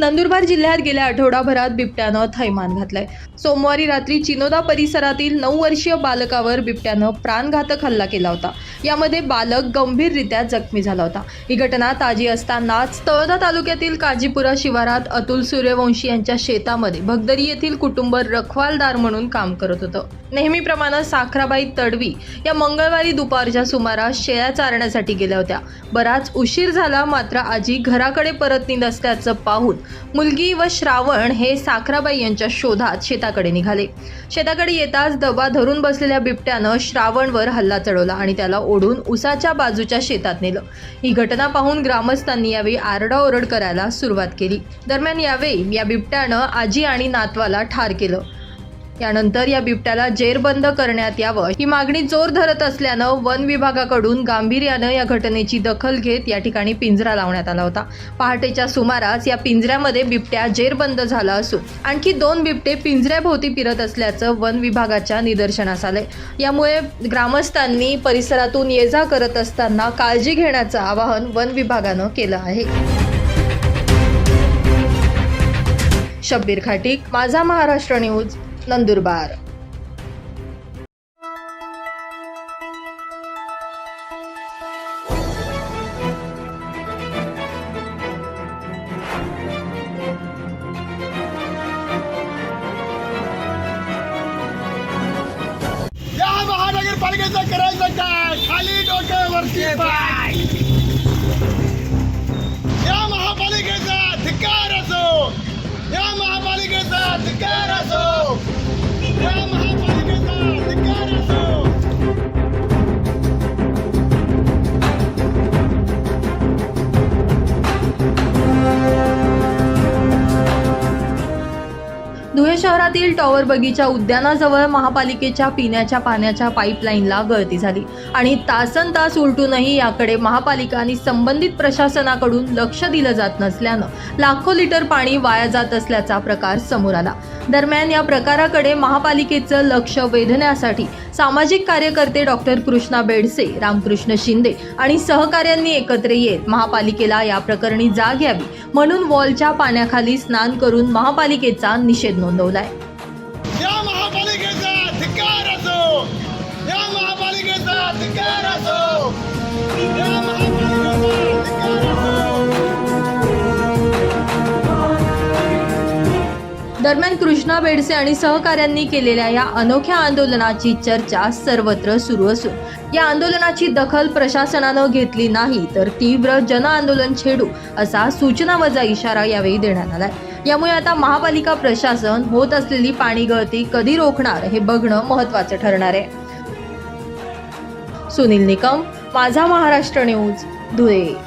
नंदुरबार जिल्ह्यात गेल्या आठवडाभरात बिबट्यानं थैमान घातलंय. सोमवारी रात्री चिनोदा परिसरातील नऊ वर्षीय बालकावर बिबट्यानं प्राणघातक हल्ला केला होता. यामध्ये बालक गंभीररित्या जखमी झाला होता. ही घटना ताजी असतानाच तळोदा तालुक्यातील काजीपुरा शिवारात अतुल सूर्यवंशी यांच्या शेतामध्ये भगदरी येथील कुटुंब रखवालदार म्हणून काम करत होतं. नेहमीप्रमाणे साखराबाई तडवी या मंगळवारी दुपारच्या सुमारास शेळ्या चारण्यासाठी गेल्या होत्या. बराच उशीर झाला मात्र आजी घराकडे परत परतली नसल्याचं पाहून मुलगी व श्रावण हे साखराबाई यांच्या शोधात शेताकडे निघाले. शेताकडे येताच दबा धरून बसलेल्या बिबट्यानं श्रावणवर हल्ला चढवला आणि त्याला ओढून उसाच्या बाजूच्या शेतात नेलं. ही घटना पाहून ग्रामस्थांनी यावेळी आरडाओरड करायला सुरुवात केली. दरम्यान यावेळी या बिबट्यानं आजी आणि नातवाला ठार केलं. यानंतर या बिबट्याला जेरबंद करण्यात यावं. ही मागणी जोर धरत असल्यानं वन विभागाकडून गांभीर्यानं या घटनेची दखल घेत या ठिकाणी पिंजरा लावण्यात आला होता. पहाटेच्या सुमारास या पिंजऱ्यामध्ये बिबट्या जेरबंद झाला असून आणखी दोन बिबटे पिंजऱ्याभोवती फिरत असल्याचं वन विभागाच्या निदर्शनास आले यामुळे ग्रामस्थांनी परिसरातून ये जा करत असताना काळजी घेण्याचं आवाहन वन विभागानं केलं आहे. शब्बीर खाटीक माझा महाराष्ट्र न्यूज नंदुरबार. शहरातील टॉवर बगीचा उद्यानाजवळ महापालिकेच्या पिण्याच्या पाण्याच्या पाईपलाईनला गळती झाली. आणि तासन तास उलटूनही याकडे महापालिका आणि संबंधित प्रशासनाकडून लक्ष दिलं जात नसल्यानं लाखो लिटर पाणी वाया जात असल्याचा प्रकार समोर आला. दरम्यान या प्रकाराकडे महापालिकेचं लक्ष वेधण्यासाठी सामाजिक कार्यकर्ते डॉक्टर कृष्णा बेडसे रामकृष्ण शिंदे आणि सहकाऱ्यांनी एकत्र येत महापालिकेला या प्रकरणी जाग घ्यावी म्हणून वॉलच्या पाण्याखाली स्नान करून महापालिकेचा निषेध नोंदवलाय. या महापालिकेचा धिक्कार असो. या महापालिकेचा धिक्कार असो. या महापालिकेचा धिक्कार असो. दरम्यान कृष्णा बेडसे आणि सहकाऱ्यांनी केलेल्या या अनोख्या आंदोलनाची चर्चा सर्वत्र सुरू असून या आंदोलनाची दखल प्रशासनानं घेतली नाही तर तीव्र जन आंदोलन छेडू असा सूचना वजा इशारा यावेळी देण्यात आलाय. यामुळे आता महापालिका प्रशासन होत असलेली पाणी गळती कधी रोखणार हे बघणं महत्वाचं ठरणार आहे. सुनील निकम माझा महाराष्ट्र न्यूज धुळे.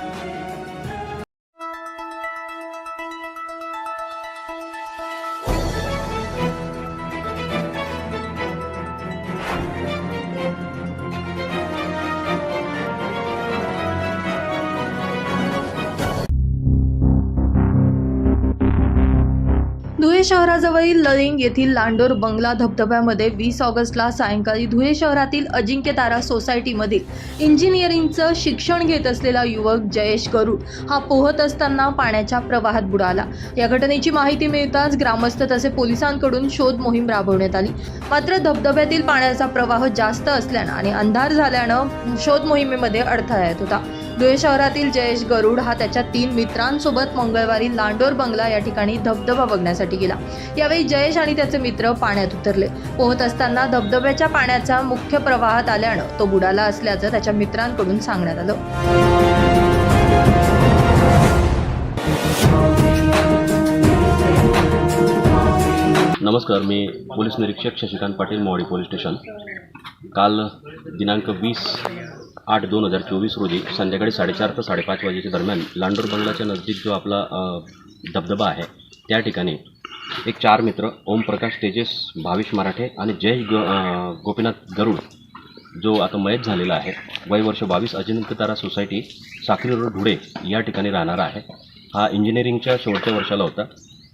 शहराजवळील लळिंग येथील लांडोर बंगला धबधब्यामध्ये वीस ऑगस्टला सायंकाळी धुळे शहरातील अजिंक्यतारा सोसायटीमधील इंजिनिअरिंगचं शिक्षण घेत असलेला युवक जयेश गरुड हा पोहत असताना पाण्याच्या प्रवाहात बुडाला. या घटनेची माहिती मिळताच ग्रामस्थ तसे पोलिसांकडून शोध मोहीम राबवण्यात आली. मात्र धबधब्यातील पाण्याचा प्रवाह जास्त असल्यानं आणि अंधार झाल्यानं शोध मोहिमेमध्ये अडथळा येत होता. धुळे शहरातील जयेश गरुड हा त्याच्या तीन मित्रांसोबत मंगळवारी लांडोर बंगला या ठिकाणी धबधबा बघण्यासाठी गेला. यावेळी जयेश आणि त्याचे मित्र पाण्यात उतरले. पोहत असताना धबधब्याच्या पाण्याचा मुख्य प्रवाहात आल्यानं तो बुडाला असल्याचं त्याच्या मित्रांकडून सांगण्यात आलं. नमस्कार मी पोलीस निरीक्षक शशिकांत पाटील मोवाडी पोलीस स्टेशन. काल दिनांक वीस आठ दोन हजार चोवीस रोजी संध्याकाळी साडेचार ते साडेपाच वाजेच्या दरम्यान लांडोर बंगलाच्या नजदीक जो आपला धबधबा आहे त्या ठिकाणी एक चार मित्र ओमप्रकाश तेजस भाविश मराठे आणि जयेश गो गोपीनाथ गरुड जो आता मयत झालेला आहे वय वर्ष बावीस अजिंक्यतारा सोसायटी साखरी रोड धुळे या ठिकाणी राहणारा आहे. हा इंजिनिअरिंगच्या शेवटच्या वर्षाला होता.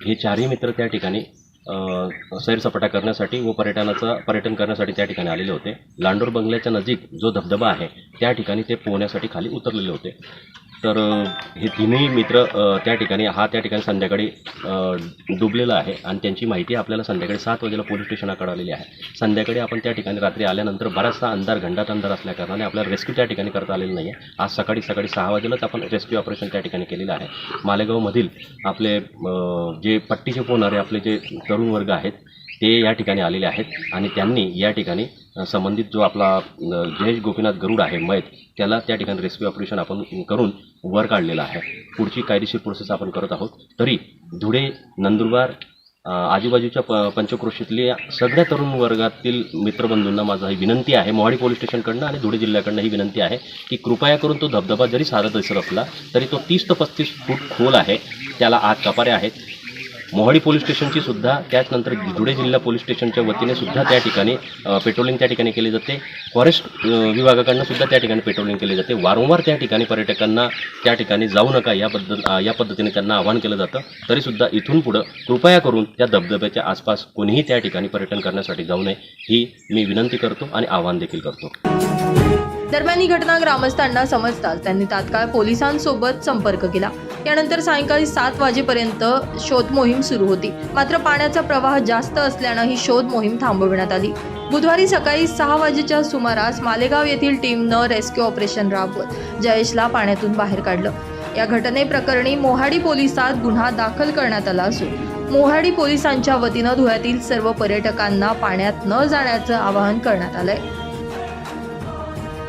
हे चारही मित्र त्या ठिकाणी सैरसपाटा करण्यासाठी व पर्यटनाचा पर्यटन करण्यासाठी त्या ठिकाणी आलेले होते. लांडोर बंगल्याच्या नजीक जो धबधबा आहे त्या ठिकाणी ते पोहण्यासाठी खाली उतरलेले होते. तर हे तिन्ही मित्र त्या ठिकाणी हा त्या ठिकाणी संध्याकाळी डुबलेला आहे आणि त्यांची माहिती आपल्याला संध्याकाळी सात वाजेला पोलीस स्टेशनाकडे आलेली आहे. संध्याकाळी आपण त्या ठिकाणी रात्री आल्यानंतर बराचसा अंधार घंटात अंधार असल्याकारणाने आपल्याला रेस्क्यू त्या ठिकाणी करता आलेलं नाही आहे आज सकाळी सकाळी सहा वाजेलाच आपण रेस्क्यू ऑपरेशन त्या ठिकाणी केलेलं आहे. मालेगावमधील आपले जे पट्टीचे पोहणारे आपले जे तरुण वर्ग आहेत ते या ठिकाणी आलेले आहेत आणि त्यांनी या ठिकाणी संबंधित जो आपला जयेश गोपीनाथ गरुड आहे मैत त्याला त्या ठिकाणी रेस्क्यू ऑपरेशन आपण करून वर काढलेलं आहे. पुढची कायदेशीर प्रोसेस आपण करत आहोत. तरी धुळे नंदुरबार आजूबाजूच्या प पंचक्रोशीतल्या सगळ्या तरुण वर्गातील मित्रबंधूंना माझा ही विनंती आहे. मोहाडी पोलीस स्टेशनकडनं आणि धुळे जिल्ह्याकडनं ही विनंती आहे की कृपया करून तो धबधबा जरी साधा दिसत असला तरी तो तीस ते पस्तीस फूट खोल आहे. त्याला आत कपारे आहेत. मोहाडी पोलीस स्टेशनची सुद्धा त्याचनंतर धुळे जिल्हा पोलीस स्टेशनच्या वतीने सुद्धा त्या ठिकाणी पेट्रोलिंग त्या ठिकाणी केली जाते. फॉरेस्ट विभागाकडनं सुद्धा त्या ठिकाणी पेट्रोलिंग केली जाते. वारंवार त्या ठिकाणी पर्यटकांना त्या ठिकाणी जाऊ नका या पद्धत या पद्धतीने त्यांना आवाहन केलं जातं. तरीसुद्धा इथून पुढं कृपया करून त्या धबधब्याच्या आसपास कोणीही त्या ठिकाणी पर्यटन करण्यासाठी जाऊ नये ही मी विनंती करतो आणि आवाहन देखील करतो. दरम्यान ही घटना ग्रामस्थांना समजताच त्यांनी तात्काळ पोलिसांसोबत संपर्क केला. यानंतर सायंकाळी सात वाजेपर्यंत शोध मोहीम सुरू होती. मात्र पाण्याचा प्रवाह जास्त असल्यानं ही शोध मोहीम थांबविण्यात आली. बुधवारी सकाळी सहा वाजेच्या सुमारास मालेगाव येथील टीमनं रेस्क्यू ऑपरेशन राबवत जयेशला पाण्यातून बाहेर काढलं. या घटनेप्रकरणी मोहाडी पोलिसात गुन्हा दाखल करण्यात आला असून मोहाडी पोलिसांच्या वतीनं धुळ्यातील सर्व पर्यटकांना पाण्यात न जाण्याचं आवाहन करण्यात आलंय.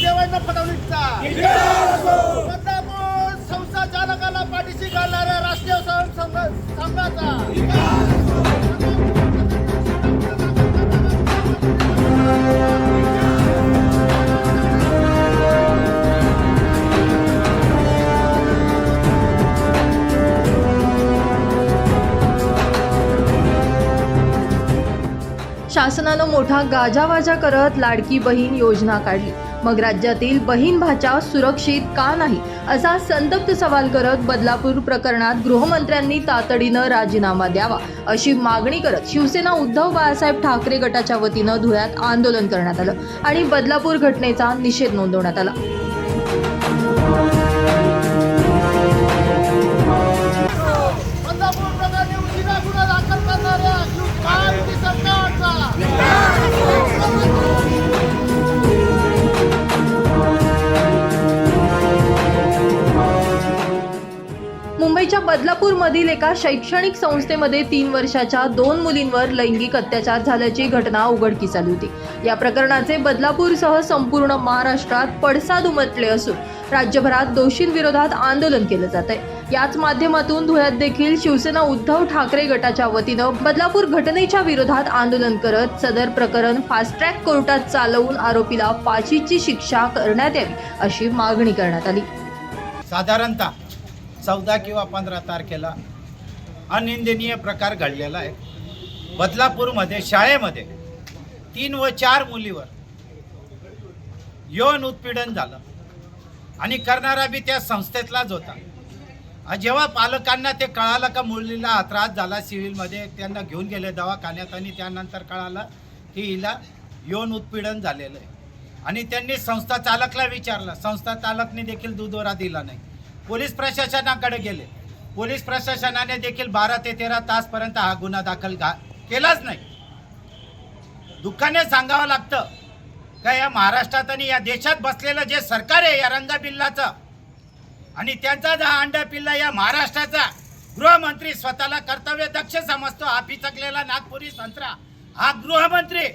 देवांना फडणवीसचा. बदलापूर संस्था चालकाला पाठीशी घालणाऱ्या राष्ट्रीय स्वयं संघाचा. शासनानं मोठा गाजावाजा करत लाडकी बहीण योजना काढली. मग राज्यातील बहीण भाषा सुरक्षित का नाही असा संतप्त सवाल करत बदलापूर प्रकरणात गृहमंत्र्यांनी तातडीनं राजीनामा द्यावा अशी मागणी करत शिवसेना उद्धव बाळासाहेब ठाकरे गटाच्या वतीनं धुळ्यात आंदोलन करण्यात आलं आणि बदलापूर घटनेचा निषेध नोंदवण्यात आला. मुंबईच्या बदलापूरमधील एका शैक्षणिक संस्थेमध्ये तीन वर्षाच्या दोन मुलींवर लैंगिक अत्याचार झाल्याची घटना उघडकीस आली होती. या प्रकरणाचे बदलापूरसह संपूर्ण महाराष्ट्रात पडसाद उमटले असून राज्यभरात दोषींविरोधात आंदोलन केलं जात आहे याच माध्यमातून धुळ्यात देखील शिवसेना उद्धव ठाकरे गटाच्या वतीनं बदलापूर घटनेच्या विरोधात आंदोलन करत सदर प्रकरण फास्ट ट्रॅक कोर्टात चालवून आरोपीला फाशीची शिक्षा करण्यात यावी अशी मागणी करण्यात आली. साधारणतः चौदा किंवा पंधरा तारखेला अनिंदनीय प्रकार घडलेला आहे. बदलापूरमध्ये शाळेमध्ये तीन व चार मुलीवर यौन उत्पीडन झालं. आणि करणारा बी त्या संस्थेतलाच होता. जेव्हा पालकांना ते कळालं का मुलीला हा त्रास झाला सिव्हिलमध्ये त्यांना घेऊन गेले दवाखान्यात आणि त्यानंतर कळालं की हिला यौन उत्पीडन झालेलं आहे. आणि त्यांनी संस्था चालकला विचारलं. संस्था चालकने देखील दुधोरा दिला नाही. पोलीस प्रशासनाकडे गेले. पोलीस प्रशासनाने देखील बारा ते तेरा तासपर्यंत हा गुन्हा दाखल घा केलाच नाही. दुःखाने सांगावं लागतं का या महाराष्ट्रात आणि या देशात बसलेलं जे सरकार आहे या रंगा बिल्लाचं आणि त्यांचा जो हा अंडा पिल्ला या महाराष्ट्राचा गृहमंत्री स्वतःला कर्तव्य दक्ष समजतो हा पिचकलेला नागपुरी संत्रा हा गृहमंत्री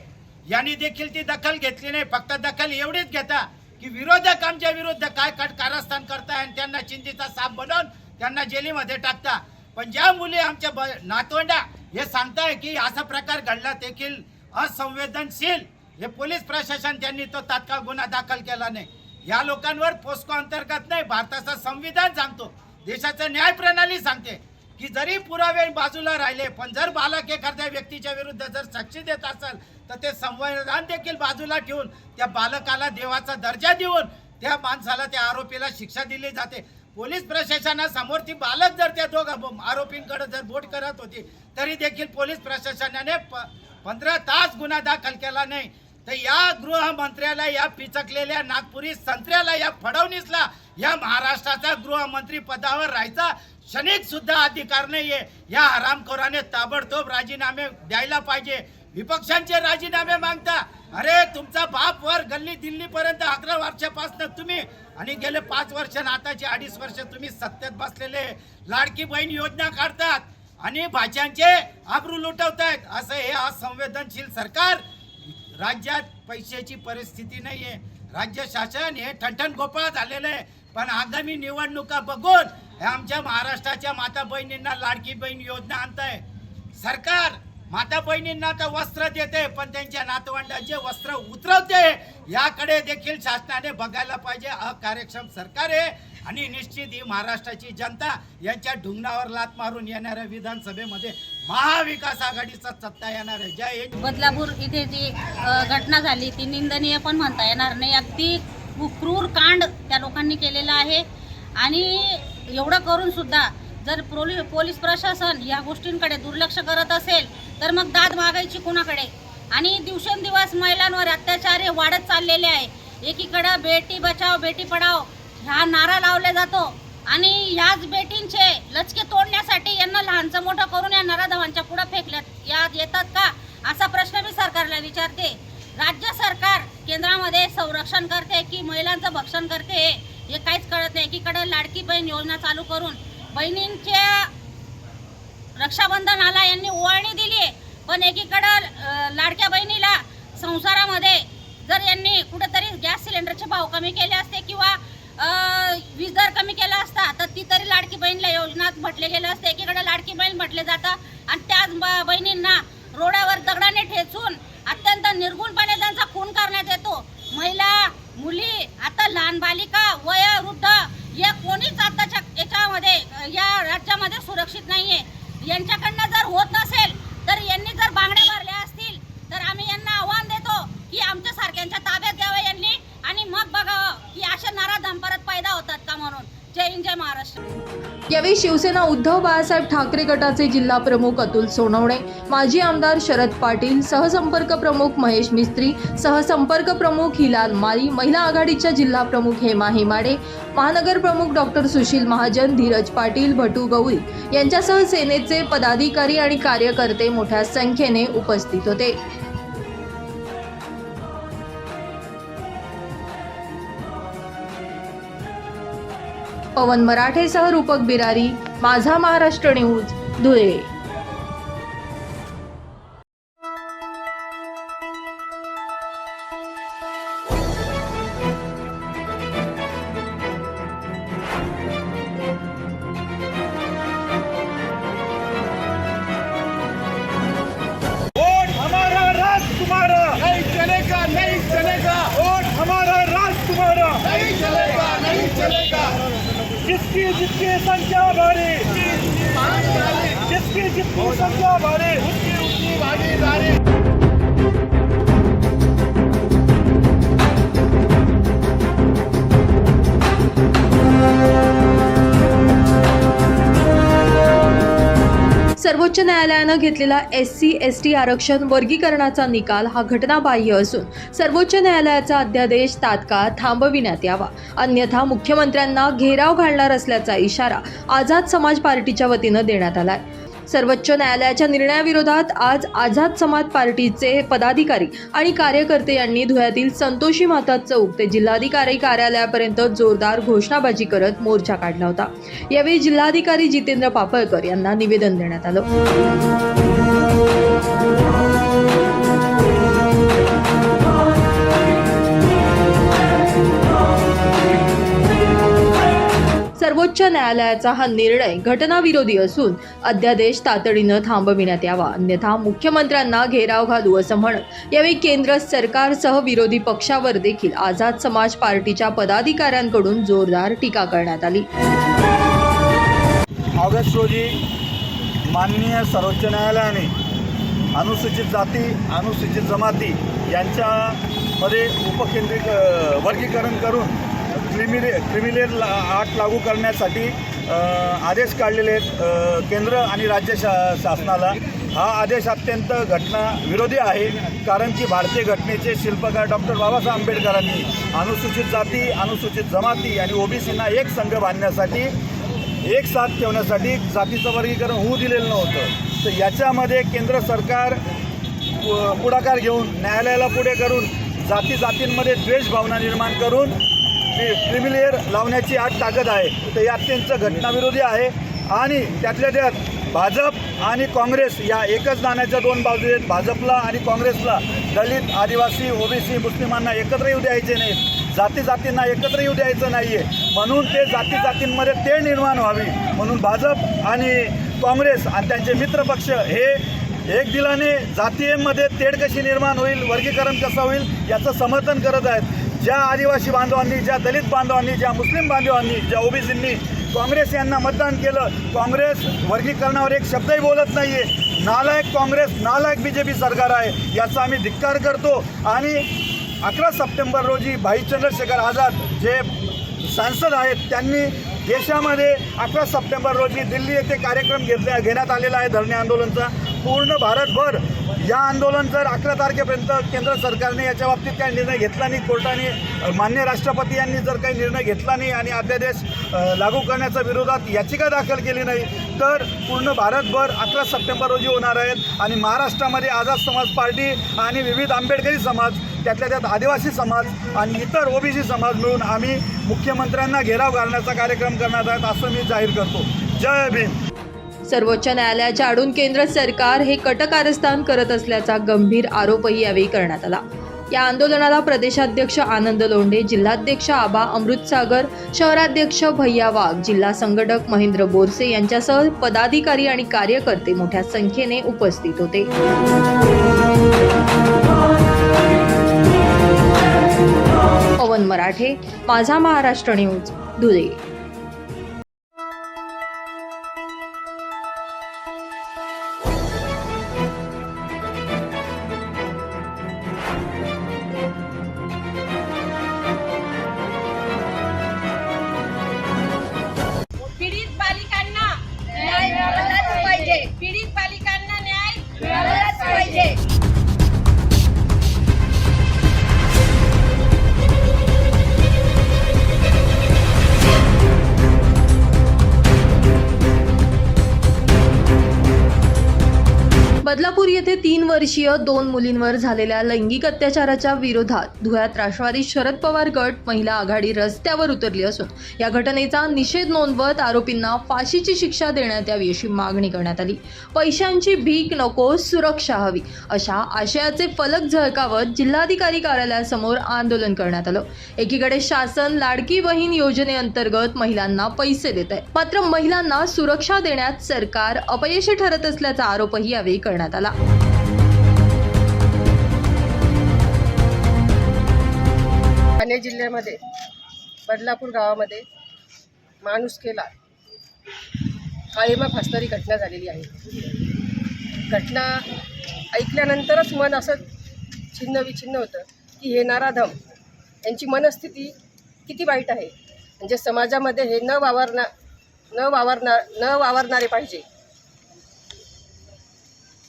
यांनी देखील ती दखल घेतली नाही. फक्त दखल एवढीच घेता की विरोधक आमच्या विरुद्ध काय कट कारस्थान करताय आणि त्यांना चिंतेचा साप बनवून त्यांना जेलीमध्ये टाकता. पण ज्या मुली आमच्या ब नातवंडा हे सांगताय की असा प्रकार घडला देखील असंवेदनशील हे पोलीस प्रशासन त्यांनी तो तात्काळ गुन्हा दाखल केला नाही. या लोकांवर पोस्को अंतर्गत नाही भारताचा संविधान सांगतो. देशाचं न्याय प्रणाली सांगते. की जरी पुरावे बाजूला राहिले पण जर बालक एखाद्या व्यक्तीच्या विरुद्ध जर साक्षी देत असेल तर ते संविधान देखील बाजूला ठेवून त्या बालकाला देवाचा दर्जा देऊन त्या माणसाला त्या आरोपीला शिक्षा दिली जाते. पोलीस प्रशासनासमोर ती बालक जर त्या दोघं आरोपींकडे जर बोट करत होती तरी देखील पोलीस प्रशासनाने प- पंधरा तास गुन्हा दाखल केला नाही. तर या गृहमंत्र्याला या पिचकलेल्या नागपुरी संत्र्याला या फडणवीसला या महाराष्ट्राचा गृहमंत्री पदावर राहायचा क्षणिक सुद्धा अधिकार नाहीये. या हरामखोराने ताबडतोब राजीनामे द्यायला पाहिजे. विपक्षांचे राजीनामे मागता अरे तुमचा बाप वर गल्ली दिल्ली पर्यंत अकरा वर्षापासून तुम्ही आणि गेले पाच वर्ष नाताचे अडीच वर्ष तुम्ही सत्तेत बसलेले. लाडकी बहीण योजना काढतात आणि भाज्यांचे आबरू लुटवतायत. असं हे असंवेदनशील सरकार. राज्यात पैशाची परिस्थिती नाहीये. राज्य शासन हे ठणठण गोपाळ झालेलं आहे. पण आगामी निवडणुका बघून आमच्या महाराष्ट्राच्या माता बहिणींना लाडकी बहीण योजना आणताय. सरकार माता बहिणींना तर वस्त्र देते पण त्यांच्या नातवंडांचे वस्त्र उतरवते. याकडे देखील शासनाने बघायला पाहिजे. अकार्यक्षम सरकार आहे आणि निश्चित ही महाराष्ट्राची जनता यांच्या ढुंगणावर लात मारून येणाऱ्या विधानसभेमध्ये महाविकास आघाडीचा सत्ता येणार आहे. जय हिंद. बदलापूर इथे जी घटना झाली ती निंदनीय पण म्हणता येणार नाही. अगदी क्रू- क्रूर कांड त्या लोकांनी केलेला आहे. आणि एवढं करून सुद्धा जर पोली पोलीस प्रशासन या गोष्टींकडे दुर्लक्ष करत असेल तर मग दाद मागायची कुणाकडे? आणि दिवसेंदिवस महिलांवर अत्याचार हे वाढत चाललेले आहे. एकीकडं बेटी बचाव बेटी पढाव हा नारा लावला जातो. आणि याच बेटींचे लचके तोडण्यासाठी यांना लहानचं मोठं करून या नराधवांच्या पुढं फेकल्यात. या येतात का? असा प्रश्न मी सरकारला विचारते. राज्य सरकार केंद्रामध्ये संरक्षण करते की महिलांचं भक्षण करते हे काहीच कळत नाही. एकीकडे लाडकी बहीण योजना चालू करून बहिणींच्या रक्षाबंधनाला यांनी ओवाळणी दिली आहे. पण एकीकडं लाडक्या बहिणीला संसारामध्ये जर यांनी कुठेतरी गॅस सिलेंडरचे भाव कमी केले असते किंवा वीज दर कमी केला असता तर ती तरी लाडकी बहीणला योजनात म्हटले गेलं असते. एकीकडे लाडकी बहीण म्हटले जातं आणि त्याच ब- बहिणींना रोडावर दगडाने ठेचून अत्यंत निर्गुणपणे त्यांचा खून करण्यात येतो. महिला मुली आता लहान बालिका वयोवृद्ध या कोणीच आताच्या याच्यामध्ये या राज्यामध्ये सुरक्षित नाहीये. यांच्याकडनं जर होत नसेल तर यांनी जर बांगड्या भरल्या असतील तर आम्ही यांना आव्हान देतो की आमच्या सारख्यांच्या ताब्यात घ्यावं यांनी आणि मग बघावं की अशा नारा परत पैदा होतात का म्हणून. जय हिंद जय महाराष्ट्र. यावेळी शिवसेना उद्धव बाळासाहेब ठाकरे गटाचे जिल्हा प्रमुख अतुल सोनवणे माजी आमदार शरद पाटील सहसंपर्क प्रमुख महेश मिस्त्री सहसंपर्क प्रमुख हिलाल माळी महिला आघाडीच्या जिल्हा प्रमुख हेमा हेमाडे महानगर प्रमुख डॉक्टर सुशील महाजन धीरज पाटील भटू गवळी यांच्यासह सेनेचे पदाधिकारी आणि कार्यकर्ते मोठ्या संख्येने उपस्थित होते. पवन मराठेसह रूपक बिरारी माझा महाराष्ट्र न्यूज धुळे. जिसकी जितनी संख्या भारी। जिसकी जितनी संख्या भारी। उसकी उसकी भागीदारी सर्वोच्च न्यायालयानं घेतलेला एस सी एस टी आरक्षण वर्गीकरणाचा निकाल हा घटनाबाह्य असून सर्वोच्च न्यायालयाचा अध्यादेश तात्काळ थांबविण्यात यावा. अन्यथा मुख्यमंत्र्यांना घेराव घालणार असल्याचा इशारा आझाद समाज पार्टीच्या वतीनं देण्यात आलाय. सर्वोच्च न्यायालयाच्या निर्णयाविरोधात आज आझाद समाज पार्टीचे पदाधिकारी आणि कार्यकर्ते यांनी धुळ्यातील संतोषी माता चौक ते जिल्हाधिकारी कार्यालयापर्यंत जोरदार घोषणाबाजी करत मोर्चा काढला होता. यावेळी जिल्हाधिकारी जितेंद्र पापळकर यांना निवेदन देण्यात आलं. सर्वोच्च न्यायालयाचा हा निर्णय घटनाविरोधी असून अध्यादेश तातडीनं थांबविण्यात यावा. अन्यथा मुख्यमंत्र्यांना घेराव घालू असं म्हणत यावेळी केंद्र सरकारसह विरोधी पक्षावर देखील आझाद समाज पार्टीच्या पदाधिकाऱ्यांकडून जोरदार टीका करण्यात आली. ऑगस्ट रोजी माननीय सर्वोच्च न्यायालयाने अनुसूचित जाती अनुसूचित जमाती यांच्यामध्ये उपकेंद्रित वर्गीकरण करून क्रिमिले क्रिमिलेर आट लागू करण्यासाठी आदेश काढलेले आहेत केंद्र आणि राज्य शा शासनाला. हा आदेश अत्यंत घटना विरोधी आहे कारण की भारतीय घटनेचे शिल्पकार डॉक्टर बाबासाहेब आंबेडकरांनी अनुसूचित जाती अनुसूचित जमाती आणि ओबीसींना एक संघ बांधण्यासाठी एक साथ ठेवण्यासाठी जातीचं वर्गीकरण होऊ दिलेलं नव्हतं. तर याच्यामध्ये केंद्र सरकार पु- पुढाकार घेऊन न्यायालयाला पुढे करून जाती जातींमध्ये द्वेष भावना निर्माण करून क्रिमिलेअर लावण्याची आठ ताकद आहे. तर हे अत्यंत घटनाविरोधी आहे. आणि त्यातल्या त्यात भाजप आणि काँग्रेस या एकच नाण्याच्या दोन बाजू आहेत. भाजपला आणि काँग्रेसला दलित आदिवासी ओबीसी मुस्लिमांना एकत्र येऊ द्यायचे नाही. जाती जातींना एकत्र येऊ द्यायचं नाही आहे म्हणून ते जाती जातींमध्ये तेळ निर्माण व्हावी. म्हणून भाजप आणि काँग्रेस आणि त्यांचे मित्रपक्ष हे एक दिलाने जातीयमध्ये तेढ कशी निर्माण होईल वर्गीकरण कसं होईल याचं समर्थन करत आहेत. ज्या आदिवासी बांधवांनी ज्या दलित बांधवांनी ज्या मुस्लिम बांधवांनी ज्या ओबीसींनी काँग्रेस यांना मतदान केलं काँग्रेस वर्गीकरणावर एक शब्दही बोलत नाही आहे नालायक काँग्रेस नालायक बी जे पी सरकार आहे याचा आम्ही धिक्कार करतो. आणि अकरा सप्टेंबर रोजी भाई चंद्रशेखर आझाद जे सांसद आहेत त्यांनी देशामध्ये अकरा सप्टेंबर रोजी दिल्ली येथे कार्यक्रम घेतल्या घेण्यात आलेला आहे धरणे आंदोलनचा. पूर्ण भारतभर या आंदोलन जर अकरा तारखेपर्यंत केंद्र सरकारने याच्या बाबतीत काही निर्णय घेतला नाही कोर्टाने मान्य राष्ट्रपती यांनी जर काही निर्णय घेतला नाही आणि अध्यादेश लागू करण्याच्या विरोधात याचिका दाखल केली नाही तर पूर्ण भारतभर अकरा सप्टेंबर रोजी होणार आहेत आणि महाराष्ट्रामध्ये आझाद समाज पार्टी आणि विविध आंबेडकरी समाज त्यातल्या त्यात आदिवासी समाज आणि इतर ओबीसी समाज मिळून आम्ही मुख्यमंत्र्यांना घेराव घालण्याचा कार्यक्रम करणार आहोत असं मी जाहीर करतो. जय भीम. सर्वोच्च न्यायालयाच्या आडून केंद्र सरकार हे कटकारस्थान करत असल्याचा गंभीर आरोपही यावेळी करण्यात आला. या आंदोलनाला प्रदेशाध्यक्ष आनंद लोंढे जिल्हाध्यक्ष आबा अमृतसागर शहराध्यक्ष भैया वाघ जिल्हा संघटक महेंद्र बोरसे यांच्यासह पदाधिकारी आणि कार्यकर्ते मोठ्या संख्येने उपस्थित होते. पवन मराठे माझा महाराष्ट्र न्यूज धुळे. बदलापूर येथे तीन वर्षीय दोन मुलींवर झालेल्या लैंगिक अत्याचाराच्या विरोधात धुळ्यात राष्ट्रवादी शरद पवार गट महिला आघाडी रस्त्यावर उतरली असून या घटनेचा निषेध नोंदवत आरोपींना फाशीची शिक्षा देण्यात यावी अशी मागणी करण्यात आली. पैशांची भीक नको सुरक्षा हवी अशा आशयाचे फलक झळकावत जिल्हाधिकारी कार्यालयासमोर आंदोलन करण्यात आलं. एकीकडे शासन लाडकी बहीण योजनेअंतर्गत महिलांना पैसे देत आहे. मात्र महिलांना सुरक्षा देण्यात सरकार अपयशी ठरत असल्याचा आरोपही यावेळी करण्यात आला. ठाणे जिल्ह्यामध्ये बदलापूर गावामध्ये माणूस केला. काळीमा फासणारी घटना झालेली आहे. घटना ऐकल्यानंतरच मन असं छिन्न विछिन्न होतं की हे नाराधम यांची मनस्थिती किती वाईट आहे? म्हणजे समाजामध्ये हे न वावरणा न वावरणार न वावरणारे पाहिजे.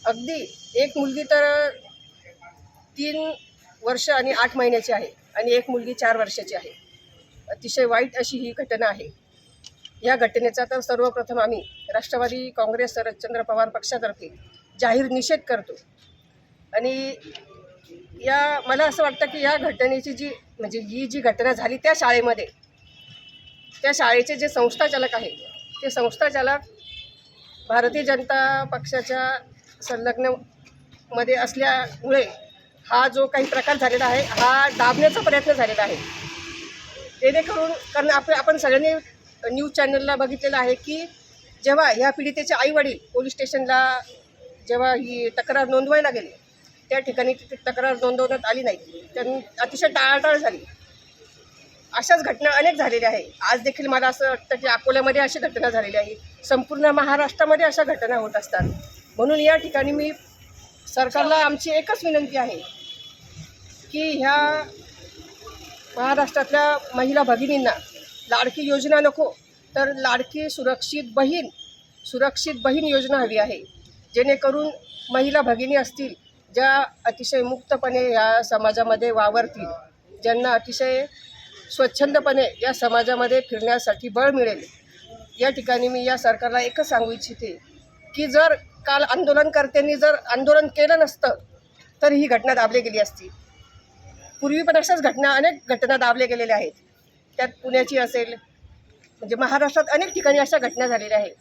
अगदी एक मुलगी तर तीन वर्ष आणि आठ महिन्याची आहे आणि एक मुलगी चार वर्षाची आहे. अतिशय वाईट अशी ही घटना आहे. या घटनेचा तर सर्वप्रथम आम्ही राष्ट्रवादी काँग्रेस शरदचंद्र पवार पक्षातर्फे जाहीर निषेध करतो. आणि या मला असं वाटतं की या घटनेची जी म्हणजे ही जी घटना झाली त्या शाळेमध्ये त्या शाळेचे जे संस्थाचालक आहे ते संस्थाचालक भारतीय जनता पक्षाच्या संलग्नमध्ये असल्यामुळे हा जो काही प्रकार झालेला आहे हा दाबण्याचा प्रयत्न झालेला आहे. जेणेकरून कारण आपण आपण सगळ्यांनी न्यूज चॅनलला बघितलेलं आहे की जेव्हा ह्या पीडितेचे आईवडील पोलीस स्टेशनला जेव्हा ही तक्रार नोंदवायला गेले त्या ठिकाणी ती तक्रार नोंदवण्यात आली नाही. त्यांनी अतिशय टाळाटाळ झाली. अशाच घटना अनेक झालेल्या आहे. आज देखील मला असं वाटतं की अकोल्यामध्ये अशी घटना झालेली आहे. संपूर्ण महाराष्ट्रामध्ये अशा घटना होत असतात. म्हणून या ठिकाणी मी सरकारला आमची एकच विनंती आहे की ह्या महाराष्ट्रातल्या महिला भगिनींना लाडकी योजना नको तर लाडकी सुरक्षित बहीण सुरक्षित बहीण योजना हवी आहे. जेणेकरून महिला भगिनी असतील ज्या अतिशय मुक्तपणे या समाजामध्ये वावरतील ज्यांना अतिशय स्वच्छंदपणे या समाजामध्ये फिरण्यासाठी बळ मिळेल या ठिकाणी मी या सरकारला एकच सांगू इच्छिते की जर काल आंदोलनकर्त्यांनी जर आंदोलन केलं नसतं तर ही घटना दाबली गेली असती. पूर्वी पण अशाच घटना अनेक घटना दाबल्या गेलेल्या आहेत. त्यात पुण्याची असेल म्हणजे महाराष्ट्रात अनेक ठिकाणी अशा घटना झालेल्या आहेत.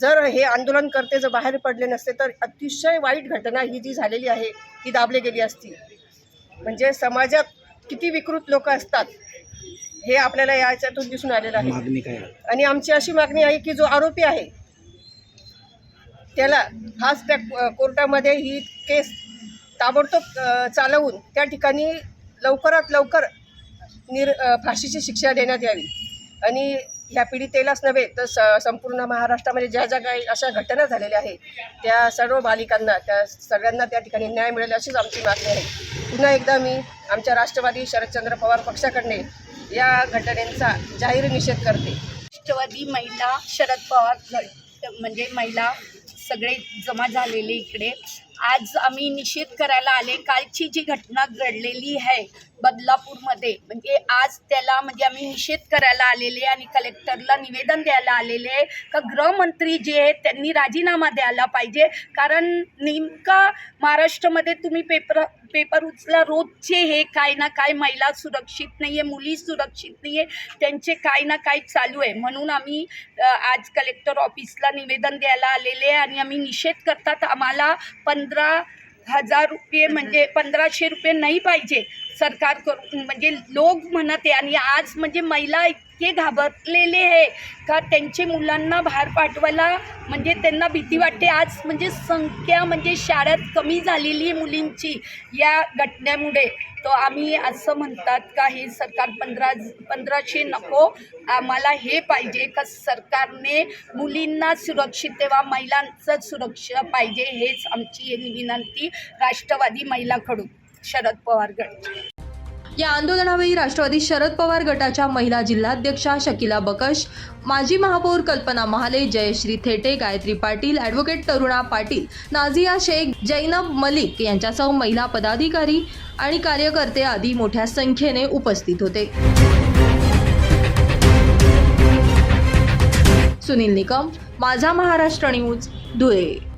जर हे आंदोलनकर्ते जर बाहेर पडले नसते तर अतिशय वाईट घटना ही जी झालेली आहे ती दाबली गेली असती. म्हणजे समाजात किती विकृत लोक असतात हे आपल्याला याच्यातून दिसून आलेलं आहे? आणि आमची अशी मागणी आहे की जो आरोपी आहे त्याला खास त्या कोर्टामध्ये ही केस ताबडतोब चालवून त्या ठिकाणी लवकरात लवकर निर फाशीची शिक्षा देण्यात यावी. आणि ह्या पीडितेलाच नव्हे तर स संपूर्ण महाराष्ट्रामध्ये ज्या ज्या काही अशा घटना झालेल्या आहेत त्या सर्व बालिकांना त्या सगळ्यांना त्या ठिकाणी न्याय मिळेल अशीच आमची मागणी आहे. पुन्हा एकदा मी आमच्या राष्ट्रवादी शरदचंद्र पवार पक्षाकडने या घटनेचा जाहीर निषेध करते. राष्ट्रवादी महिला शरद पवार म्हणजे महिला सगळे जमा झालेले इकडे. आज आम्ही निषेध करायला आले. कालची जी घटना घडलेली आहे बदलापूरमध्ये म्हणजे आज त्याला म्हणजे आम्ही निषेध करायला आलेले आणि कलेक्टरला निवेदन द्यायला आलेले आहे का गृहमंत्री जे आहेत त्यांनी राजीनामा द्यायला पाहिजे. कारण नेमका महाराष्ट्रामध्ये तुम्ही पेपर पेपर उचला रोजचे हे काय ना काय महिला सुरक्षित नाही आहे मुली सुरक्षित नाही आहे त्यांचे काय ना काय चालू आहे. म्हणून आम्ही आज कलेक्टर ऑफिसला निवेदन द्यायला आलेले आहे आणि आम्ही निषेध करतात. आम्हाला पंधरा हजार रुपये म्हणजे पंधराशे रुपये नाही पाहिजे सरकार करून. म्हणजे लोक म्हणत आहे आणि आज म्हणजे महिला इतके घाबरलेले आहे का त्यांचे मुलांना बाहेर पाठवायला म्हणजे त्यांना भीती वाटते. आज म्हणजे संख्या म्हणजे शाळेत कमी झालेली आहे मुलींची या घटनेमुळे. तर आम्ही असं म्हणतात का हे सरकार पंधरा पंधराशे नको. आम्हाला हे पाहिजे का सरकारने मुलींना सुरक्षित तेव्हा महिलांचं सुरक्षा पाहिजे हेच आमची विनंती राष्ट्रवादी महिलाकडून. शरद पवार गट. या आंदोलनावेळी राष्ट्रवादी शरद पवार गटाच्या महिला जिल्हाध्यक्षा शकिला बकश माजी महापौर कल्पना महाले जयश्री थेटे गायत्री पाटील ॲडव्होकेट तरुणा पाटील नाझिया शेख जैनब मलिक यांच्यासह महिला पदाधिकारी आणि कार्यकर्ते आदी मोठ्या संख्येने उपस्थित होते. सुनील निकम माझा महाराष्ट्र न्यूज धुळे.